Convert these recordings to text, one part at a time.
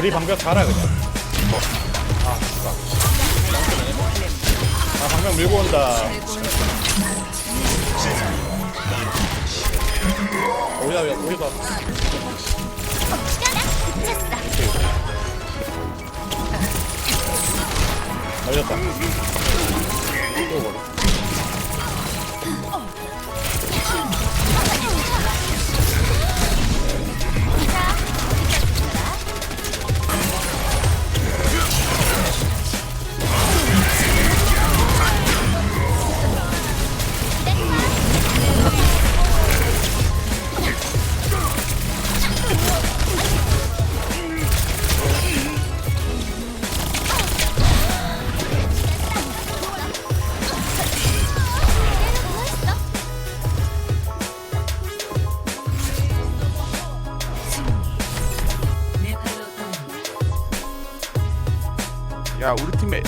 우리 방벽 가라 그냥. 아 씨발 아 방벽 밀고 온다. 우리가 우리가 날렸다. 또 머리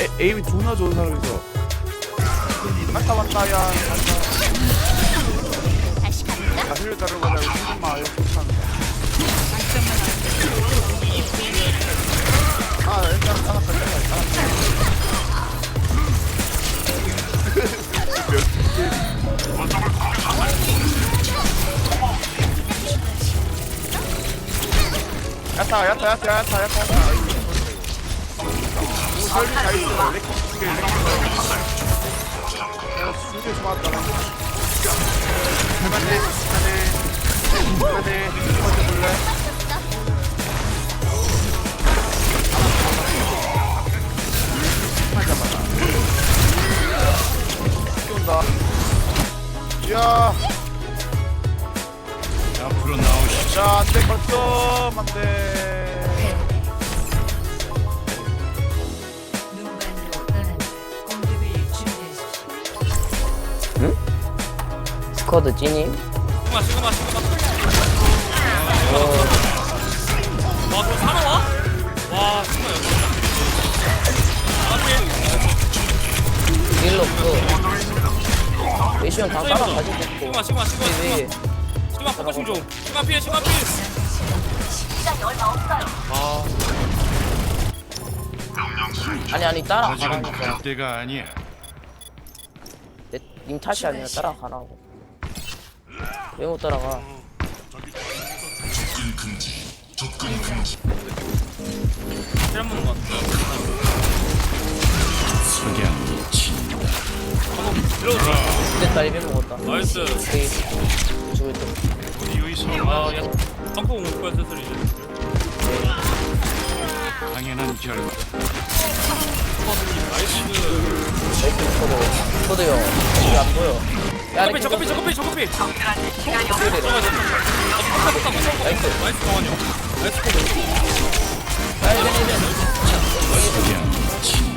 에 에, 에임이 존나 좋은 사람 있어 왔다 왔다 야. 다시 가볼까? 나힐 자르고 나 힘좀마 이렇게 하는 아 일단 하나 가자 야타 야타 야타 야타 야타. 오 설리 다 있어 앞으로 나오시. 자 안돼 거점 안돼 스쿼드 찐임? 시그마 시그마 시그마 와저 살아와? 와 시그마 여기 일 없어 미션 다 따라가지고 있고. 시그마 시그마 시그마 왜 시그마. 시그마 포커싱 좀 시그마 피해 시그마 피해. 아. 아니 아니 따라가라니까. 그럴 때가 아니야. 내, 님 탓이 아니라 따라가라고 왜 못 따라가. 힐한 번만 가 석양이 친다. 한번 들어오자 됐다 1배 먹었다 나이스 우리 유이소 아야 땅콩 올 거야 슬슬 이제. 당연한 결과. 나이스 나이스 스쿼드 스쿼드 형 여기 안 보여 야 저거피 저거피 저거피 저거피 들어가야 그래 돼 나이스 나이스 강환이 형 나이스 석양이 친다. 그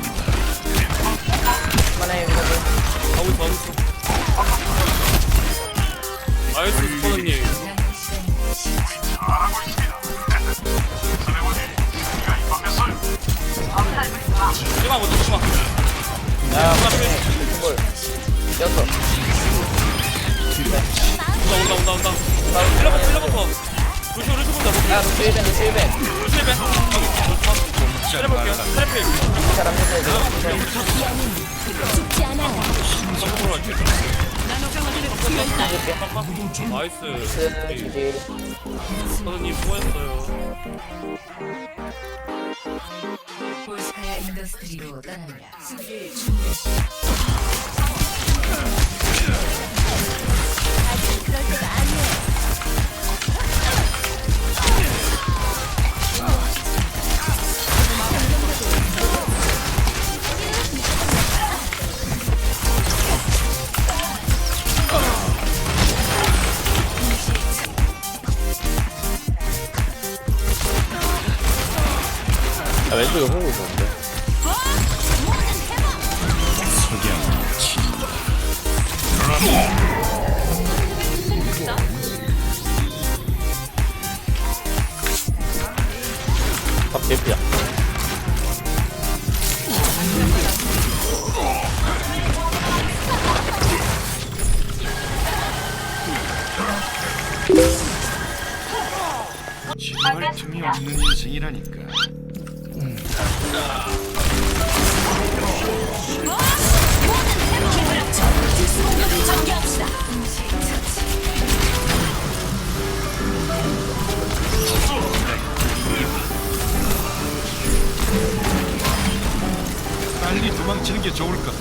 온다. 온다 힐러부터 힐러부터. 루시 루시 본다 야 루시 1배 루시 1배 루시 벤 여기 힐러볼게요 트래필 사람 해줘야 돼 죽지 않아요. 성공으로 할게 나이스 그 주지 선생님 수고했어요 볼스카야 인더스트리로 떠납니다. 지루할 틈이 없는 인생이라니까. 빨리 도망치는 게 좋을 것.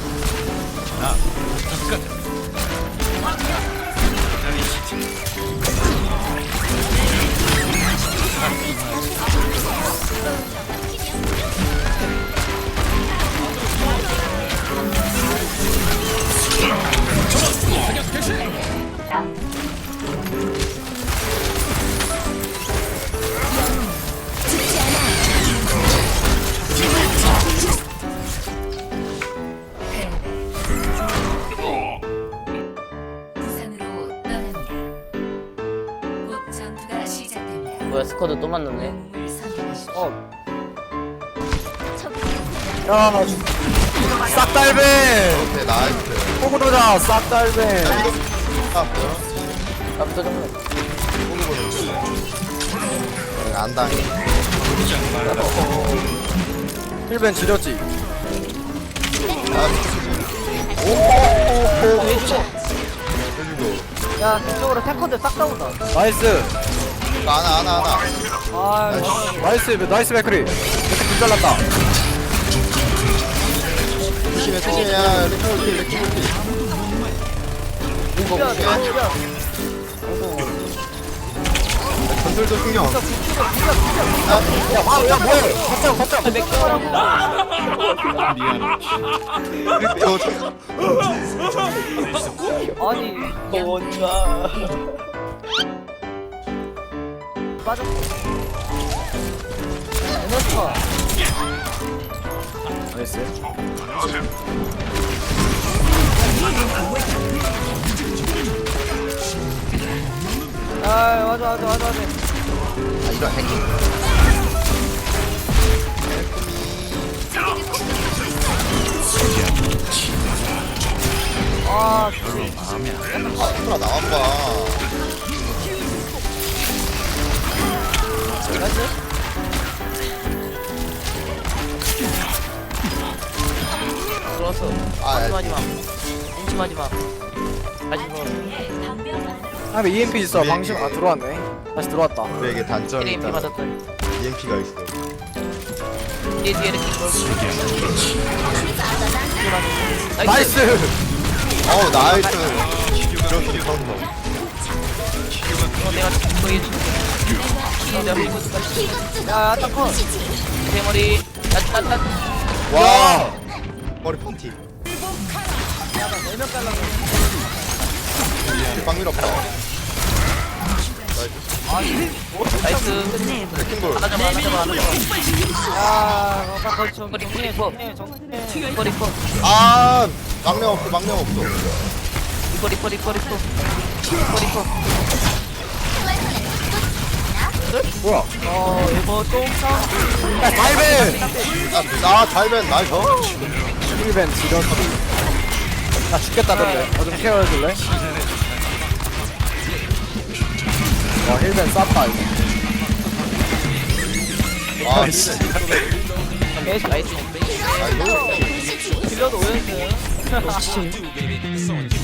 아, 잠깐. 뭐야 스쿼드 또 만났네. 어 싹달배. 오케이 나이스. 호구도자 싹달배. 아 뭐야? 나부터 정면 안 당해. 힐벤 지렸지? 왜 죽어 해주고 야 그쪽으로 탱커들 싹다 온다 나이스 하나 하나 하나. 아 나이스 나이스 맥크리. 맥크리 불 잘랐다. 조심해 조심해. 야 레킹볼티 레킹볼티 이거 건들도 신경. 야, 아, 야 뭐야 거점 거점 미안해. 아니 뭔가 빠졌어. 에너지가 나이스 아 맞아 맞아 맞아 맞아 아 이런 해킹 아아 소라 나와봐 나이스 아 심하지 마 심하지 마 다시 들어 아 EMP 있어 방심 아 들어왔네. 다시 들어왔다. 우리에게 단점이 게임 피 있다 맞았다. EMP가 있어. 뒤에 뒤에 이렇게 나이스 나이스! 어우 나이스. 이런 성 어, 내가 또 해줄게. 어, 내가 밀고 야 딱커 대머리. 따따따 와! 머리 펑티 빵 밀었다 나이스 레킹볼 하나 잡아 하나 잡아 하나 잡아 야 오빠 거기 좀 정리해 정리해 정리해 리퍼 리퍼 아 망령 없어 망령 없어 리퍼 리퍼 리퍼 리퍼 리퍼 리퍼 뭐야 어 이거 똥싸 야 달벤 아 달벤 나이스 힐벤 지렸지 나 죽겠다 근데. 어좀 케어해줄래? 와 힐벤 쌌다 이거. 아 나이스. 나이스 나이스 딜러도 오였어요